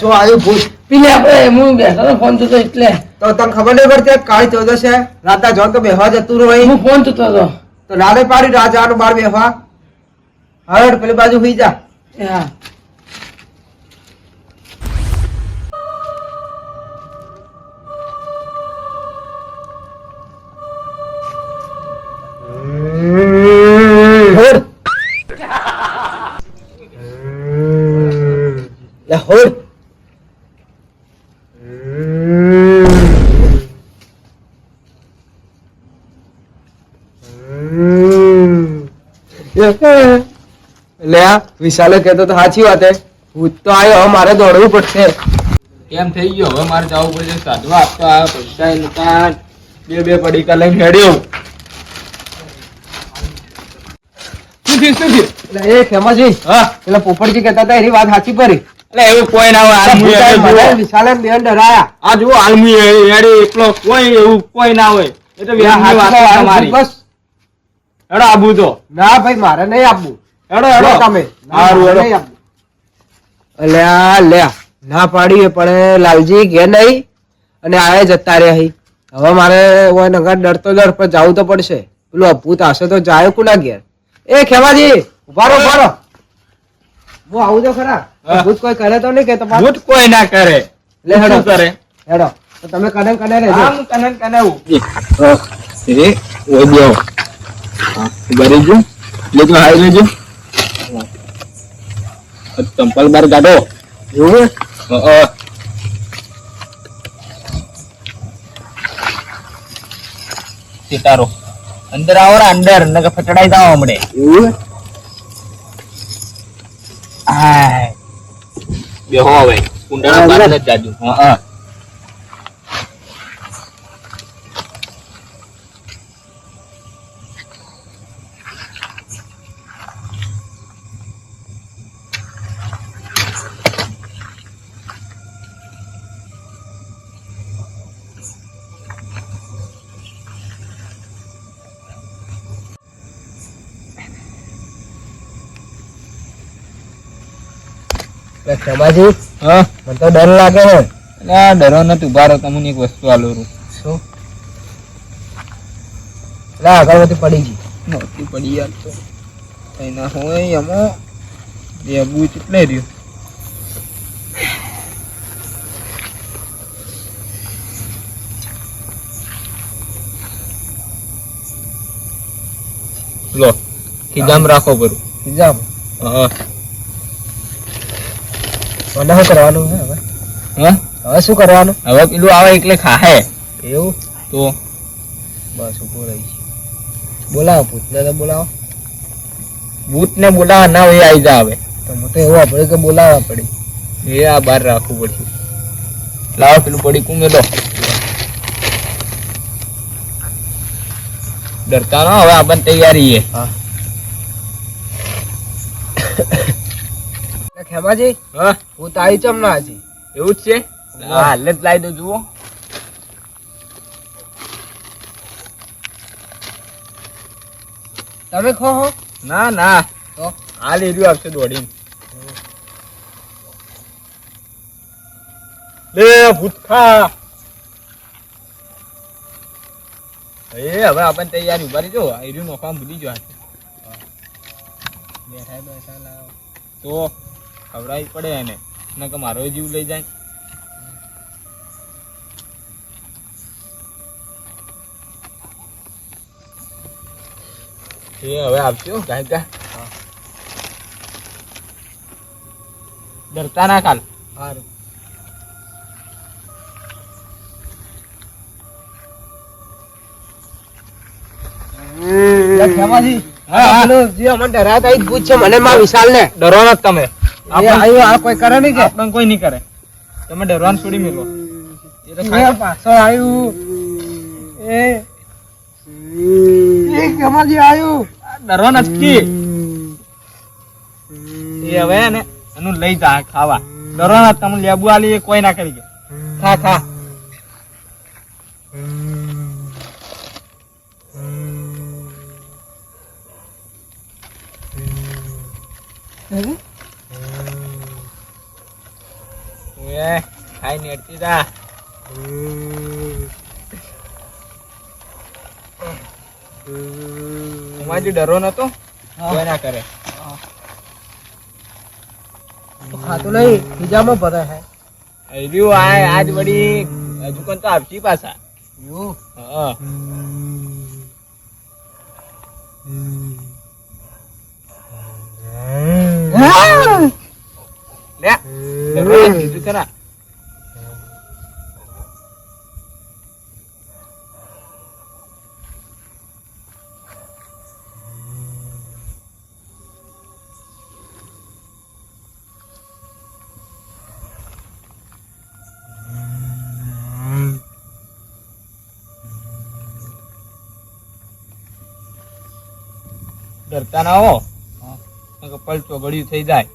ભૂત આવ્યો ભૂત. પેલી આપણે હું બેઠો ફોન જોતો એટલે. તો તને ખબર નહીં પડતી કાળી ચૌદશ છે? રાતા જોન તો બેહવા જતું રહો? હું ફોન જોતો હતો. તો રાતે પાડી રાજાનું બાર બેહવા. હરડ પેલી બાજુ હુઈ જા. હા. લે વિશાલે કહેતો તો સાચી વાત હે. હું તો આયો હવે મારે દોડવું પડશે. એમ થઈ ગયો? હવે મારે જવું પડશે સાધવા આપતો આવ્યો પૈસા નતા બે બે પડીકા લઈને હેડ્યો. એટલે એ ખેમાજી હા. પેલા પોપટજી કહેતા હતા એની વાત સાચી પડી એટલે એવું કોઈ ના હોય. વિશાલે બેન ડરાયા. આ જુઓ આલમી એકલો કોઈ એવું કોઈ ના હોય. એ તો બસ. હેડો આબુ તો ના ભાઈ મારે નહીં આપવું. એડો હેડો. હેડો. તમે અલ્યા લે ના પાડી પણ લાલજી કે નહીં? અને આયા જતા રહ્યા હી. હવે મારે ઓય નગર ડરતો ડર પર જવું તો પડશે. પેલું અભૂત હશે તો જાય કુના ઘેર? એ ખેવાજી ઊભા રહો ઊભા રહો. હું આવું તો ખરા? ભૂત અભૂત કોઈ કરે તો નહીં કે તમારે? ભૂત કોઈ ના કરે. લે હેડો. કરે? હેડો. તો તમે કને કને હા રહેજો. હું કને કને આવું. એ ઓય બેહો. હા, ઊભા રહેજો. લેજો, હાઈ લેજો. ચંપલ બાર કાઢો. એવું અ. સિતારો. અંદર આવો ને અંદર નકર ફટડાઈ જાવ હમણે. એવું હાય. બેહો હવે. કુંડાળા હા, અંદર. નથી જાજુ. હા હા. લે હા. મને તો ડર લાગે છે. ડરો નથી. ઊભા રહો તમને એક વસ્તુ આલો રૂ શું? લે અગરબત્તી પડી ગઈ. નહોતી પડી યાર તો. એના હોય રહ્યું. લો ખીજામ રાખો બરું જામ હા. મને શું કરવાનું છે હવે? હા? હવે શું કરવાનું? હવે પેલું આવે એટલે ખાહે. એવું? તો? બસ ઊભો રહી બોલાવો ભૂતને તો બોલાવો. ભૂત ને બોલાવા ના હોય આવી જા હવે તો હું તો એવું આપણે કે બોલાવવા પડી. એ આ બાર રાખવું પડશે. લાવો પેલું પડી કુંગેલો ડરતા ના હવે આપણને તૈયારી છે. ખેમાજી? હા? હું તો આવી ચમ ના હજી એવું જ છે? હા જ લાવી દો જુઓ. તમે ખો હો. ના ના. તો? હાલ એર્યું આપશે દોડીને. લે ભૂતખા. એ હવે આપણને તૈયારી ઊભા જો. એર્યું નોખવા ભૂલી હાથે. બેઠા બેઠા લાવો. તો? ખવડાવી પડે એને. નકર મારો જીવ લઈ જાય. એ હવે આવશે હો, કા ડરતા ના કાલ. સારું ખેમાજી. હા, હા. પેલું જે અમને ડરાતા ભૂત છે મને માં વિશાલ ને ડરો ના તમે. આવ્યું આ કોઈ કરે નહીં કે? આપણને કોઈ નહીં કરે. તમે ડરવાનું છોડી મેલો. એ તો એ ખાય. પાછળ આવ્યું એ. એ ખેમાજી આવ્યું ડરવા નથી. એ હવે ને એનું લઈ જા ખાવા. ડરવાના તમને લેબુ આલી એ કોઈ ના કરી કે ખા ખા. એ નેડતી તા ઉમાજી ડરો નતો ના કરે. ખાતું નહીં બીજામાં ભરે હે. હજુ આ આજ વળી હજુ કોણ તો આપશી પાછા. એવું? હા. લે એમ કીધું ખરા. ડરતા ના હો. પલટો ગળ્યું થઈ જાય.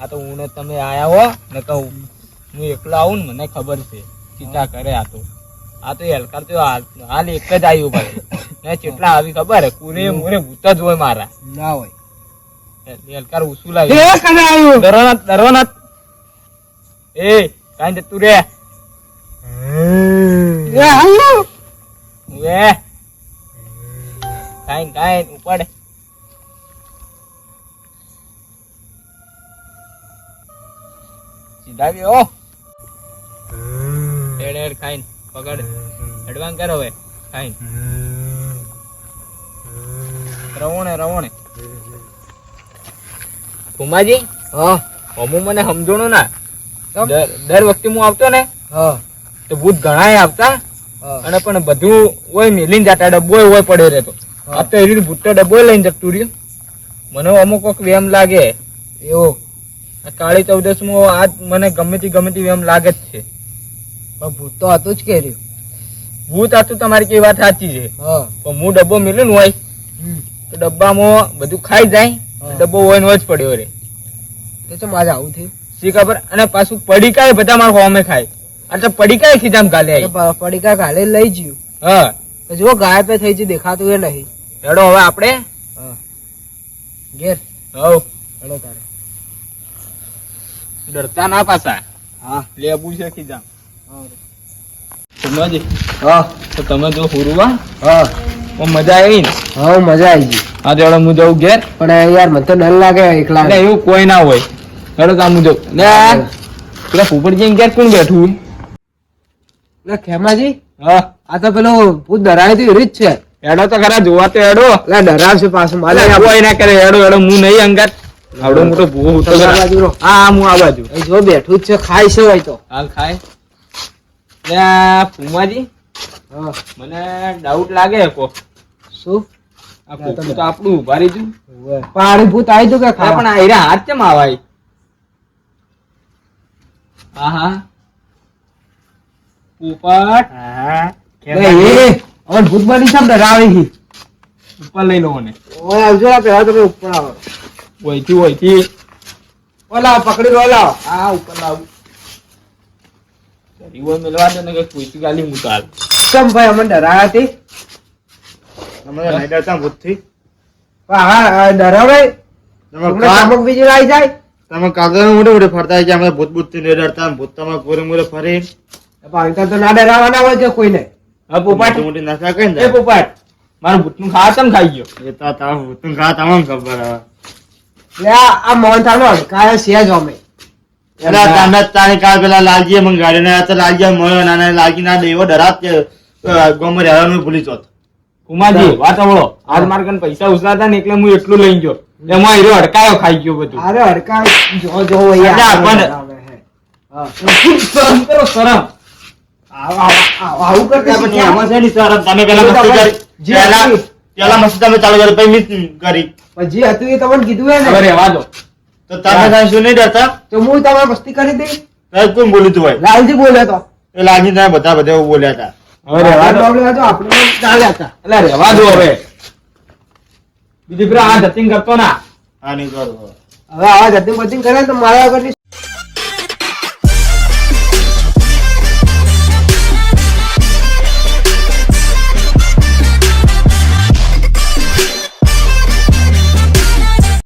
આ તો હું તમે આયા હો ને કહું હું એકલો આવું ને મને ખબર છે. ચિંતા કરે આ તો. આ તો હેલકાર તો હાલ એક જ આવ્યું ભાઈ. ને કેટલા આવી ખબર હે કુરે મુરે ભૂત જ હોય મારા. ના હોય. હેલકાર ઉસુલ આવ્યું એ કને આવ્યું ડરો ના ડરો ના. એ કાંઈ જતું રે. Yeah, આવ્યું હવે કાઈ કાઈ ઉપાડે. સીધા ગયો હેડ હેડ ખાઈને પકડ. એડવાન્સ કરો હવે ખાઈને રવણે રવણે. ફુમાજી હા. હમુ મને સમજણો ના. દર દર વખતે હું આવતો ને હા. તો ભૂત ઘણા આવતા. અને પણ બધું હોય મેલીને જાતા ડબ્બો હોય પડ્યો રહેતો આ તો એવી રીતે ભૂતો ડબ્બો લઈને જતું રહ્યું. મને અમુક વખત વેમ લાગે. એવો. આ કાળી ચૌદસમાં આજ મને ગમે તે ગમે તે વેમ લાગે જ છે. પણ ભૂત તો હતું જ કે રહ્યું ભૂત હતું તમારી કઈ વાત સાચી છે. હા. પણ હું ડબ્બો મેલ્યો ને હોય તો ડબ્બામાં બધું ખાઈ જાય. ડબ્બો હોય ને હોય જ પડ્યો રે. તો મારે આવું થયું? શી ખબર? અને પાછું પડી કાય બધા મારા હોમે ખાય. આ પડીકા ખીજામ કાલે પડીકા કાલે લઈ જ્યું. હા. જો ગાયબ થઈ છે દેખાતું એ નહીં. ચડો હવે આપણે. ઘેર. હવ. ચડો તારે. ડરતા ના પાછા. હા. લેબુ છે ખીજામ સમજ હા. તો તમે જો હુરવા. હા. મજા આવી ને? હા મજા આવી ગઈ. હા તો હું જઉં ઘેર. પણ યાર મને તો ડર લાગે એકલા. એવું કોઈ ના હોય. હેડો તો હું જઉં. પેલા ફૂફડજી ઘેર કોણ બેઠું? લે ખેમાજી હા. આ તો પેલો ભૂત ડરાય તો રીત છે. એડો તો ખરા જોવા તો એડો એટલે ડરાવશે પાછું મારે કોઈ ના કરે એડો એડો હું નહીં અંગાત. આવડો મોટો ભૂવો રહો. હા હા, હું આ બાજુ. જો બેઠું જ છે ખાય છે હોય તો. હાલ ખાય. એટલે ફુમાજી હા. મને ડાઉટ લાગે કો શું? તો આપણું ઊભા ગયું પાણી ભૂત આવી તું કે પણ ખાવા? આ હીરા હાથ કેમ આવાય? હા હા. પોપટ હા એ હવે ભૂત બની ડરાવી છે ઉપર લઈ લો મને. ઓય આવજો આ પેલા તમે ઉપર આવો. વહીથી વહીથી ઓલા પકડી લો લાવ આ ઉપર લાવ. રીવો મેલવા દે ને કે કોઈથી ગાલી હું તો કેમ ભાઈ અમને ડરાયા હતી અમને નહીં ડરતા ભૂતથી. હા હા, ડરાવે તમે કામક બીજી લાઈ જાય. તમે કાગળ મોટે મોટે ફરતા હોય છે અમે ભૂત ભૂતથી નહીં ડરતા ભૂત તમે પૂરે મોટે ફરી. તો ના ડરાવાના હોય છે કોઈને? હા મોટી પોપટ. મોટી નશા કઈ એ ને મારું ભૂતનું ખાવા કેમ ખાઈ ગયો? એ તો તારા ભૂતનું ઘા તમામ ખબર હવે લે આ આ મોહનથાળ નો છે જ અમે. એટલે તાંડા તારી કાલ પેલા લાલજીએ મને ગાડી ને તો લાલજી મળ્યો લાલજી ના દેવો ડરાત ભૂલી જોત કુમારજી વાત સાંભળો. આજ માર પૈસા ઉસરા હતા ને એટલે હું એટલું લઈ ગયો. એમાં હીરો અડકાયો ખાઈ ગયો બધું. અરે હડકાય. જો જો અહીંયા અલ્યા, પણ- હા. શરમ? આવ- આવ- આવ- આવું કરતા પછી શીખ્યા? છે ને સર તમે પેલા મસ્તી કરી. પેલા હતી. પેલા મસ્તી તમે ચાલુ કરી પછી મિસ કરી. પણ હતું એ તમને કીધું હે ને રહેવા દો. તો તમે કાંઈ શું નહીં ડરતા? તો હું તમારે મસ્તી કરી દઈ સાહેબ કોણ બોલ્યું તું હોય લાલજી બોલ્યો તો. એ લાલજી તમે બધા બધા બોલ્યા હતા. હવે રહેવા દો. બોલ્યો તો આપણે ચાલ્યા હતા. એટલે રહેવા દો હવે. બીજી પેલા આ ધતિંગ કરતો ના. હા નહીં કરો હવે આવા જતી બચિંગ કરે તો મારા આગળની